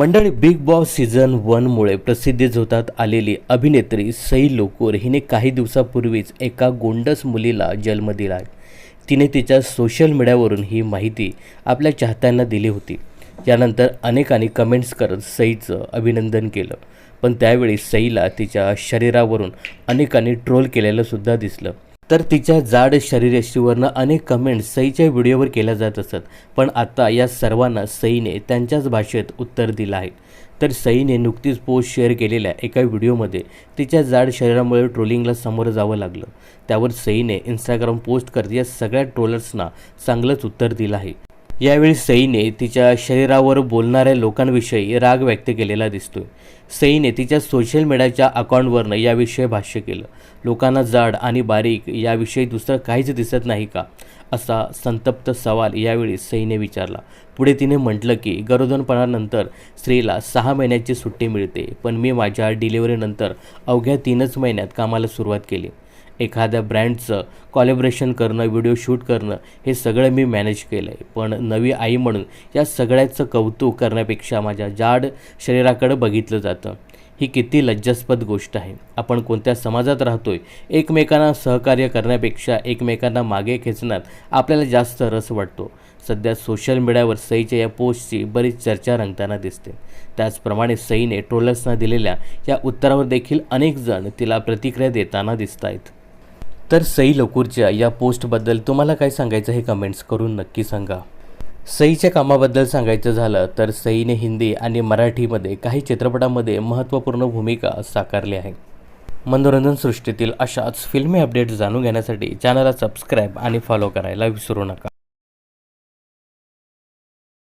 मंडळी big boss season वनमुळे प्रसिद्धी झोतात आलेली अभिनेत्री सई लोकूर हिने काही दिवसापूर्वीच एका गोंडस मुलीला जन्म दिला. आहे तिने तिच्या सोशल मीडियावरून ही माहिती आपल्या चाहत्यांना दिली होती. यानंतर अनेकांनी कमेंट्स करत सईचं अभिनंदन केलं. पण त्यावेळी सईला तिच्या शरीरावरून अनेकांनी ट्रोल केलेलं सुद्धा दिसलं. तर तिच्या जाड शरीरयष्टीवरनं अनेक कमेंट्स सईच्या व्हिडिओवर केल्या जात असत. पण आता या सर्वांना सईने त्यांच्याच भाषेत उत्तर दिलं आहे. तर सईने नुकतीच पोस्ट शेअर केलेल्या एका व्हिडिओमध्ये तिच्या जाड शरीरामुळे ट्रोलिंगला सामोरं जावं लागलं. त्यावर सईने इंस्टाग्राम पोस्ट करत या सगळ्या ट्रोलर्सना चांगलंच उत्तर दिलं आहे. यावेळी सईने तिच्या शरीरावर बोलणाऱ्या लोकांविषयी राग व्यक्त केलेला दिसतोय. सईने तिच्या सोशल मीडियाच्या अकाउंटवरनं याविषयी भाष्य केलं. लोकांना जाड आणि बारीक याविषयी दुसरं काहीच दिसत नाही का? असा संतप्त सवाल यावेळी सईने विचारला. पुढे तिने म्हटलं की गरोदरपणानंतर स्त्रीला सहा महिन्याची सुट्टी मिळते. पण मी माझ्या डिलिव्हरीनंतर अवघ्या तीनच महिन्यात कामाला सुरुवात केली. एखाद्या ब्रँडचं कॉलेब्रेशन करणं व्हिडिओ शूट करणं हे सगळं मी मॅनेज केलं आहे पण नवी आई म्हणून या सगळ्याचं कौतुक करण्यापेक्षा माझ्या जाड शरीराकडं बघितलं जातं. ही किती लज्जास्पद गोष्ट आहे. आपण कोणत्या समाजात राहतोय एकमेकांना सहकार्य करण्यापेक्षा एकमेकांना मागे खेचण्यात आपल्याला जास्त रस वाटतो. सध्या सोशल मीडियावर सईच्या या पोस्टची बरीच चर्चा रंगताना दिसते. त्याचप्रमाणे सईने ट्रोलर्सना दिलेल्या या उत्तरावर देखील अनेक जण तिला प्रतिक्रिया देताना दिसत आहेत तर सई लकूरच्या या पोस्टबद्दल तुम्हाला काय सांगायचं हे कमेंट्स करून नक्की सांगा. सईच्या कामाबद्दल सांगायचं झालं तर सईने हिंदी आणि मराठीमध्ये काही चित्रपटामध्ये महत्त्वपूर्ण भूमिका साकारली आहे. मनोरंजन सृष्टीतील अशाच फिल्मी अपडेट्स जाणून घेण्यासाठी चॅनलला सबस्क्राईब आणि फॉलो करायला विसरू नका.